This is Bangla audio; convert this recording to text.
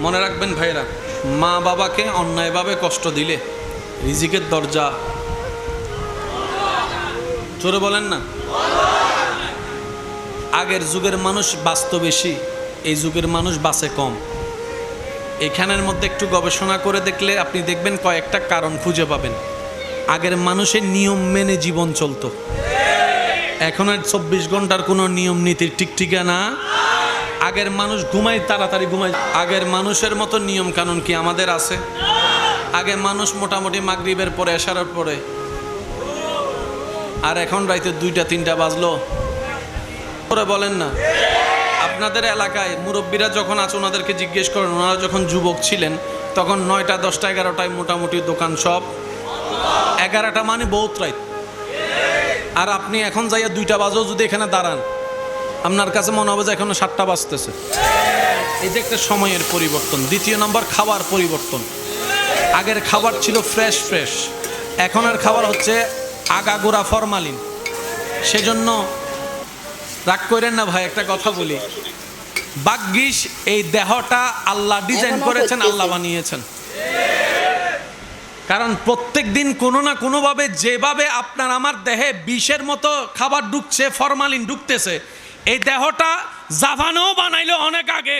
মনে রাখবেন ভাইরা মা বাবাকে অন্যায়ভাবে কষ্ট দিলে রিজিকের দরজা জোরে বলেন না। আগের যুগের মানুষ বাঁচত বেশি, এই যুগের মানুষ বাঁচে কম। এখানের মধ্যে একটু গবেষণা করে দেখলে আপনি দেখবেন কয়েকটা কারণ খুঁজে পাবেন। আগের মানুষের নিয়ম মেনে জীবন চলতো। এখন আর চব্বিশ ঘণ্টার কোনো নিয়ম নীতির টিকটিকা না আগের মানুষ ঘুমায়, তাড়াতাড়ি ঘুমায়। আগের মানুষের মতো নিয়ম কানুন কি আমাদের আছে? আগে মানুষ মোটামুটি মাগরিবের পরে এসারার পরে। আর এখন রাইতে দুইটা, তিনটা বাজলো। করে বলেন না। আপনাদের এলাকায় মুরব্বীরা যখন আছে, ওনাদেরকে জিজ্ঞেস করেন, ওনারা যখন যুবক ছিলেন, তখন নয়টা, দশটা, এগারোটায় মোটামুটি দোকান সব। এগারোটা মানে বহুত রাইত আর আপনি এখন যাইয়া দুইটা বাজেও যদি এখানে দাঁড়ান আপনার কাছে মনে হবে যে এখনও সাতটা বাজতেছে। এই যে একটা সময়ের পরিবর্তন। দ্বিতীয় নম্বর খাবার পরিবর্তন। আগের খাবার ছিল ফ্রেশ ফ্রেশ এখনের খাবার হচ্ছে আগাগোড়া ফরমালিন সেজন্য রাগ করেন না ভাই একটা কথা বলি। বাগ্যিস এই দেহটা আল্লাহ ডিজাইন করেছেন আল্লাহ বানিয়েছেন। কারণ প্রত্যেক দিন কোনো না কোনোভাবে যেভাবে আপনার আমার দেহে বিষের মতো খাবার ঢুকছে ফরমালিন ঢুকতেছে এই দেহটা জাভানো বানাইলো অনেক আগে।